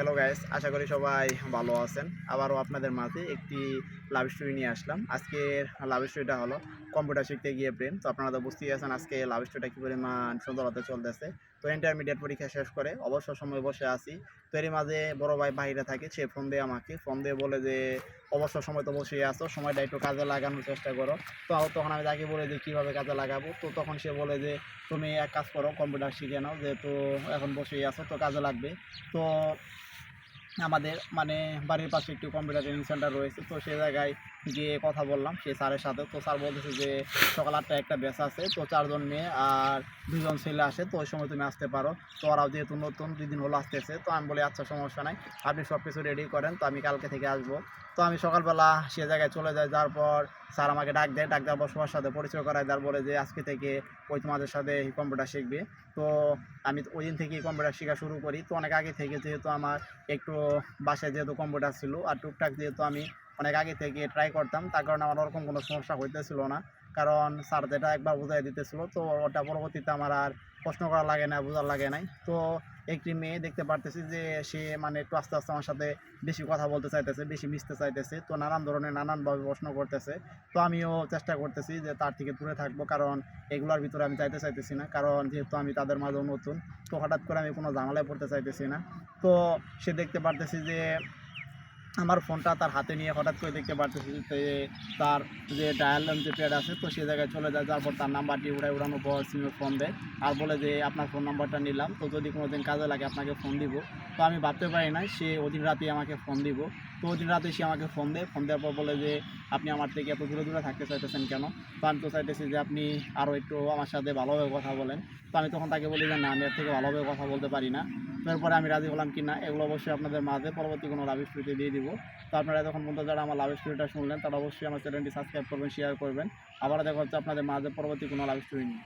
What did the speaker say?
Hello guys আশা করি সবাই ভালো আছেন। আবারও আপনাদের মাঝে একটি লাভ স্টোরি নিয়ে আসলাম। আজকের লাভ স্টোরিটা হলো কম্পিউটার শিখতে গিয়ে প্রেম তো আপনারা তো বুঝতেই আছেন আজকে লাভ স্টোরিটা কী পরিমাণ সুন্দর হতে চলতেছে। তো ইন্টারমিডিয়েট পরীক্ষা শেষ করে অবসর সময় বসে আছি। তো এর মাঝে বড় ভাই বাইরে থাকে, সে ফোন দিয়ে আমাকে। ফোন দিয়ে বলে যে, অবসর সময় তো বসেই আছো, সময়টা একটু কাজে লাগানোর চেষ্টা করো। তো তখন আমি তাকে বলে যে, কীভাবে কাজে লাগাবো? তো তখন সে বলে যে, তুমি এক কাজ করো কম্পিউটার শিখে নাও, যেহেতু এখন বসেই আছো, তো কাজে লাগবে। তো আমাদের মানে বাড়ির পাশে একটু কম্পিউটার ট্রেনিং সেন্টার রয়েছে, তো সে জায়গায় গিয়ে কথা বললাম, সে স্যারের সাথে। তো স্যার বলতেছে যে সকাল আটটা একটা ব্যাস আছে, তো চারজন মেয়ে আর দুজন ছেলে আসে, তো ওই সময় তুমি আসতে পারো। তো ওরাও যেহেতু নতুন দুদিন হলো আসতেছে, তো আমি বলি আচ্ছা সমস্যা নাই, আপনি সব কিছু রেডি করেন, তো আমি কালকে থেকে আসব। তো আমি সকালবেলা সে জায়গায় চলে যাই, যাওয়ার পর স্যার আমাকে ডাক দেয়, ডাক দেওয়ার পর সবার সাথে পরিচয় করায় তারপরে যে আজকে থেকে ওই তোমাদের সাথে কম্পিউটার শিখবে। তো আমি ওই দিন থেকেই কম্পিউটার শেখা শুরু করি। তো অনেক আগে থেকে যেহেতু আমার একটু বাসায় যেহেতু কম্পিউটার ছিল, আর টুকটাক যেহেতু আমি অনেক আগে থেকে ট্রাই করতাম, তার কারণে আমার ওরকম কোনো সমস্যা হইতেছিল না। কারণ স্যার যেটা একবার বোঝাই দিতেছিল, তো ওটা পরবর্তীতে আমার আর প্রশ্ন করা লাগে না, বোঝার লাগে নাই। তো একটি মেয়ে দেখতে পারতেছি যে, সে মানে একটু আস্তে আস্তে আমার সাথে বেশি কথা বলতে চাইতেছে, বেশি মিশতে চাইতেছে, তো নানান ধরনের, নানানভাবে প্রশ্ন করতেছে। তো আমিও চেষ্টা করতেছি যে তার থেকে দূরে থাকব, কারণ এগুলোর ভিতরে আমি চাইতে চাইতেছি না। কারণ যেহেতু আমি তাদের মাঝেও নতুন, তো হঠাৎ করে আমি কোনো ঝামেলায় পড়তে চাইতেছি না। তো সে দেখতে পারতেছি যে আমার ফোনটা তার হাতে নিয়ে হঠাৎ করে দেখতে পারতেছি যে তার যে ডায়াল যে প্যাড আছে, তো সে জায়গায় চলে যায়, যার পর তার নাম্বারটি উড়ায় উড়ানোর পর সিমে ফোন দেয় আর বলে যে, আপনার ফোন নাম্বারটা নিলাম, তো যদি কোনো দিন কাজে লাগে আপনাকে ফোন দিব। তো আমি ভাবতে পারি না সে ওদিন রাতেই আমাকে ফোন দিব। তো ওদিন রাতে সে আমাকে ফোন দেয় ফোন দেওয়ার পর বলে যে, আপনি আমার থেকে এত দূরে দূরে থাকতে চাইতেছেন কেন? তো আমি তো চাইতেছি যে, আপনি আরও একটু আমার সাথে ভালোভাবে কথা বলেন। তো আমি তখন তাকে বলি যে, না, আমি এর থেকে ভালোভাবে কথা বলতে পারি না। তারপরে আমি রাজি হলাম কি না, এগুলো অবশ্যই আপনাদের মাঝে পরবর্তী কোনো লাভ স্টোরিতে দিয়ে দিব। তো আপনারা এখন পর্যন্ত যারা আমার লাভ স্টোরিটা শুনলেন, তারা অবশ্যই আমার চ্যানেলটি সাবস্ক্রাইব করবেন শেয়ার করবেন। আবার দেখা হচ্ছে আপনাদের মাঝে পরবর্তী কোনো লাভ স্টোরি নিয়ে।